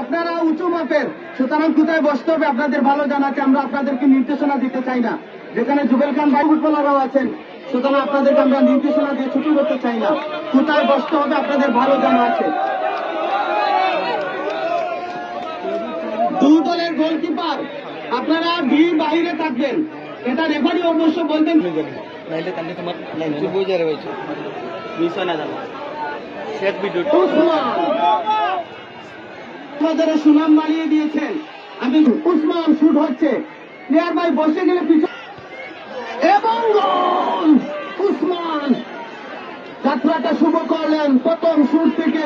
আপনারা উঁচু মাপের। সুতরাং কোথায় বসতে হবে আপনাদের ভালো জানা আছে আমরা আপনাদেরকে নির্দেশনা দিতে চাই না। যেখানে জুবেল খান ভাই ফুটবলাররাও আছেন, সুতরাং আপনাদেরকে আমরা নির্দেশনা দিয়ে ছুটি করতে চাই না। কোথায় বসতে হবে আপনাদের ভালো জানা আছে দুই দলের গোলকিপার আপনারা বি বাইরে থাকবেন। এটা রেফারি অবশ্য বলবেন নাইলে তাহলে তোমার তুই বুঝে রে ভাইছো না জানো শেষ ভিডিও উসমান আমাদের সুনাম বাড়িয়ে দিয়েছেন। আমি উসমান শুট হচ্ছে। প্লেয়ার ভাই বসে গেলে পিছনে এবং গোল! উসমান! যাত্রাটা শুভ করলেন প্রথম শুট থেকে।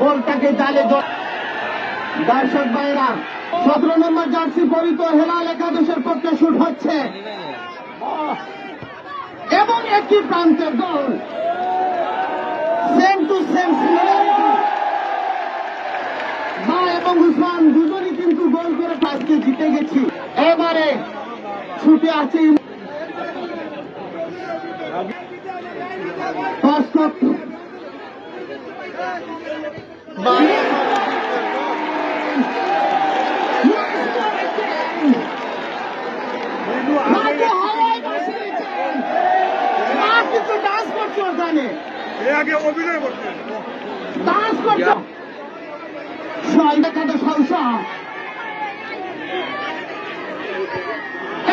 বলটাকে জালে জড় দর্শক ভাইরা সতেরো নম্বর জার্সি পরিত হেলাল একাদশের পক্ষে শুট হচ্ছে। একটি প্রান্তের দল। সেম টু সেম মা এবং উসমান দুজনই কিন্তু গোল করে আজকে জিতে গেছি। এবারে ছুটে আছি মাকে হাওয়ায় ভাসিয়েছেন। মা কিন্তু আগে অভিনয় করতেন।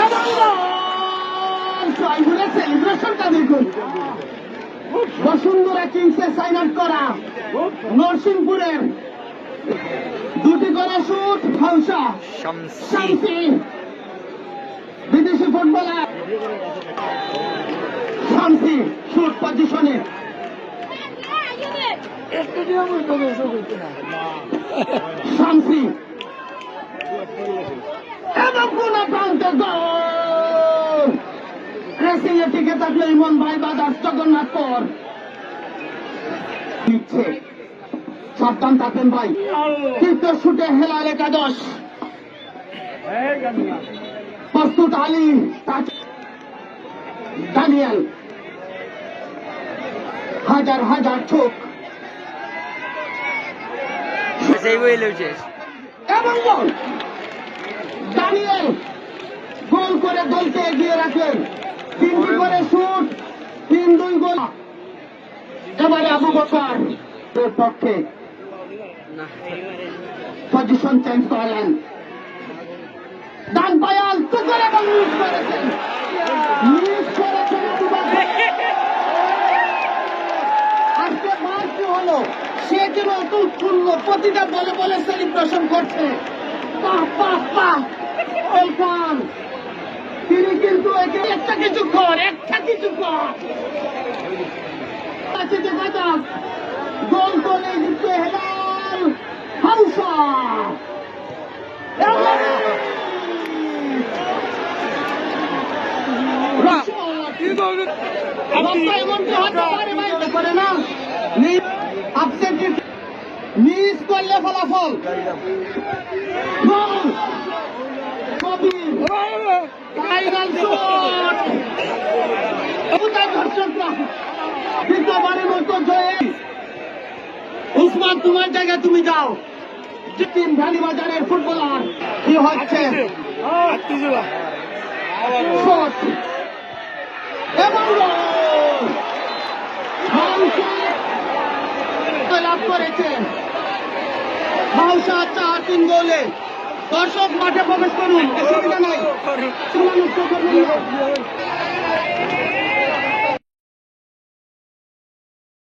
এবং সেলিব্রেশনটা দেখুন। বসুন্ধরা কিংসে সাইন আপ করা নরসিংপুরের দুটি করে শুট ফাউসা শান্তি বিদেশি ফুটবলার। শান্তি শুট পজিশনে শান্তি। এবং কোন প্রান্তে রেসিং এ টিকে থাকলে ইমন ভাই বাদাস জগন্নাথপুর। নিচ্ছে সাবধান থাকবেন ভাই। তৃতীয় শুটে হেলাল একাদশ। প্রস্তুত আলী দানিয়েল। হাজার হাজার চোখ। এবং গোল দানিয়েল গোল করে দলকে এগিয়ে রাখলেন। তিনটি করে শুট তিন দুই গোল। এবারে আবু বকর পক্ষে পজিশন চেঞ্জ করলেন। ডান পায়াল এবং মিস করেছেন প্রতিটা বলে বলে সেলিব্রেশন করছে। বাহ বাহ ওয়েলকাম তিনি কিন্তু একটা কিছু কর একটা কিছু কর। দেখা যাক গোল করে জিতবে হেলাল হাউসা। এমনটি হতে পারে না মিস করলে ফলাফল। উসমান, তোমার জায়গায় তুমি যাও। টিম ভ্যালি বাজারের ফুটবলার। কি হচ্ছে? লাভ করেছেন হাউসা চার তিন গোলে। দর্শক মাঠে প্রবেশ করুন অসুবিধা নাই সীমানুষ্ঠ করবেন।